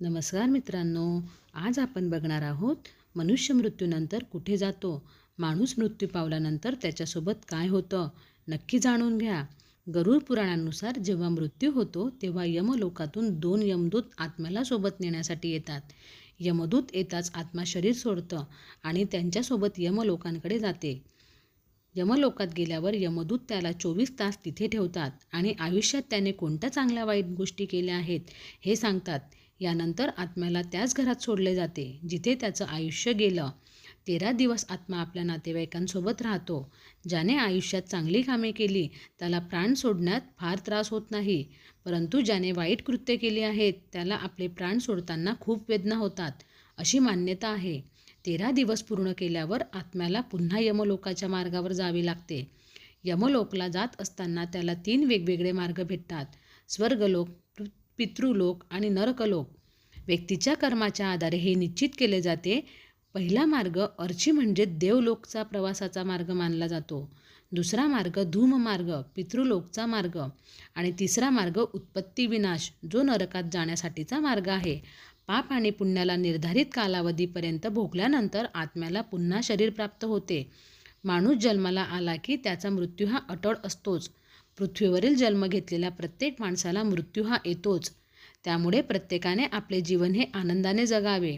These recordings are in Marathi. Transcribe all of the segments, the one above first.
नमस्कार मित्रांनो आज आपण बघणार आहोत मनुष्य मृत्यूनंतर कुठे जातो माणूस मृत्यू पावल्यानंतर त्याच्यासोबत काय होतं नक्की जाणून घ्या. गरुड पुराणानुसार जेव्हा मृत्यू होतो तेव्हा यमलोकातून दोन यमदूत आत्म्याला सोबत नेण्यासाठी येतात. यमदूत येताच आत्मा शरीर सोडतं आणि त्यांच्यासोबत यमलोकांकडे जाते. यमलोकात गेल्यावर यमदूत त्याला चोवीस तास तिथे ठेवतात आणि आयुष्यात त्याने कोणत्या चांगल्या वाईट गोष्टी केल्या आहेत हे सांगतात. यानंतर आत्म्याला त्याच घरात सोडले जाते जिथे त्याचं आयुष्य गेलं. तेरा दिवस आत्मा आपल्या नातेवाईकांसोबत राहतो. ज्याने आयुष्यात चांगली कामे केली त्याला प्राण सोडण्यात फार त्रास होत नाही. परंतु ज्याने वाईट कृत्य केली आहेत त्याला आपले प्राण सोडताना खूप वेदना होतात अशी मान्यता आहे. तेरा दिवस पूर्ण केल्यावर आत्म्याला पुन्हा यमलोकाच्या मार्गावर जावे लागते. यमलोकला जात असताना त्याला तीन वेगवेगळे मार्ग भेटतात. स्वर्गलोक पितृलोक आणि नरकलोक व्यक्तीच्या कर्माच्या आधारे हे निश्चित केले जाते. पहिला मार्ग अर्ची म्हणजे देवलोकचा प्रवासाचा मार्ग मानला जातो. दुसरा मार्ग धूम मार्ग पितृलोकचा मार्ग. आणि तिसरा मार्ग उत्पत्ती विनाश जो नरकात जाण्यासाठीचा मार्ग आहे. पाप आणि पुण्याला निर्धारित कालावधीपर्यंत भोगल्यानंतर आत्म्याला पुन्हा शरीर प्राप्त होते. माणूस जन्माला आला की त्याचा मृत्यू हा अटळ असतोच. पृथ्वीवरील जन्म घेतलेल्या प्रत्येक माणसाला मृत्यू हा येतोच. त्यामुळे प्रत्येकाने आपले जीवन हे आनंदाने जगावे.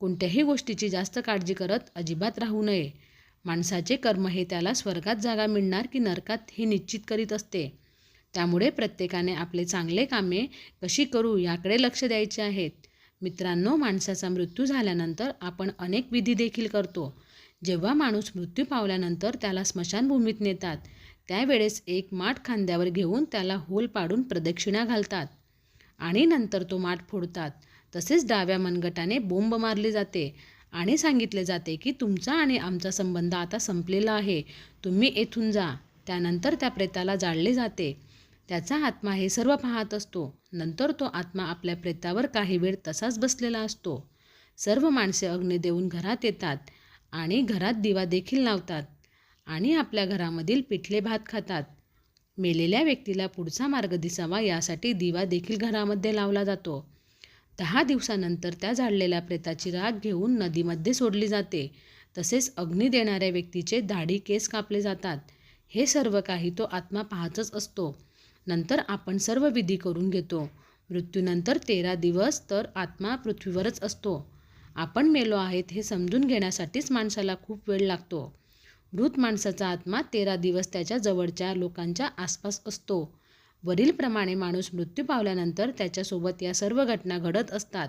कोणत्याही गोष्टीची जास्त काळजी करत अजिबात राहू नये. माणसाचे कर्म हे त्याला स्वर्गात जागा मिळणार की नरकात हे निश्चित करीत असते. त्यामुळे प्रत्येकाने आपले चांगले कामे कशी करू याकडे लक्ष द्यायचे आहेत मित्रांनो माणसाचा मृत्यू झाल्यानंतर आपण अनेक विधी देखील करतो. जेव्हा माणूस मृत्यू पावल्यानंतर त्याला स्मशानभूमीत नेतात त्यावेळेस एक माठ खांद्यावर घेऊन त्याला होल पाडून प्रदक्षिणा घालतात. आणि नंतर तो माठ फोडतात. तसेच डाव्या मनगटाने बोंब मारली जाते. आणि सांगितले जाते की तुमचा आणि आमचा संबंध आता संपलेला आहे. तुम्ही येथून जा. त्यानंतर त्या प्रेताला जाळले जाते. त्याचा आत्मा हे सर्व पाहत असतो. नंतर तो आत्मा आपल्या प्रेतावर काही वेळ तसाच बसलेला असतो. सर्व माणसे अग्नी देऊन घरात येतात आणि घरात दिवा देखील लावतात. आणि आपल्या घरामधील पिठले भात खातात. मेलेल्या व्यक्तीला पुढचा मार्ग दिसावा यासाठी दिवा देखील घरामध्ये लावला जातो. दहा दिवसानंतर त्या झाडलेल्या प्रेताची राख घेऊन नदीमध्ये सोडली जाते. तसेच अग्नी देणाऱ्या व्यक्तीचे दाढी केस कापले जातात. हे सर्व काही तो आत्मा पाहतच असतो. नंतर आपण सर्व विधी करून घेतो. मृत्यूनंतर तेरा दिवस तर आत्मा पृथ्वीवरच असतो. आपण मेलो आहेत हे समजून घेण्यासाठीच माणसाला खूप वेळ लागतो. मृत माणसाचा आत्मा तेरा दिवस त्याच्या जवळच्या लोकांच्या आसपास असतो. वरीलप्रमाणे माणूस मृत्यू पावल्यानंतर त्याच्यासोबत या सर्व घटना घडत असतात.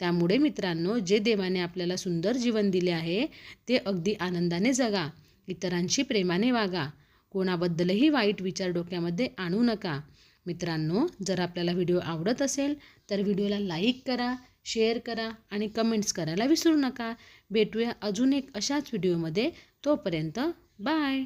त्यामुळे मित्रांनो जे देवाने आपल्याला सुंदर जीवन दिले आहे ते अगदी आनंदाने जगा. इतरांशी प्रेमाने वागा. कोणाबद्दलही वाईट विचार डोक्यामध्ये आणू नका. मित्रांनो जर आपल्याला व्हिडिओ आवडत असेल तर व्हिडिओला लाईक करा शेअर करा आणि कमेंट्स करायला विसरू नका. भेटूया अजून एक अशाच व्हिडिओमध्ये तोपर्यंत बाय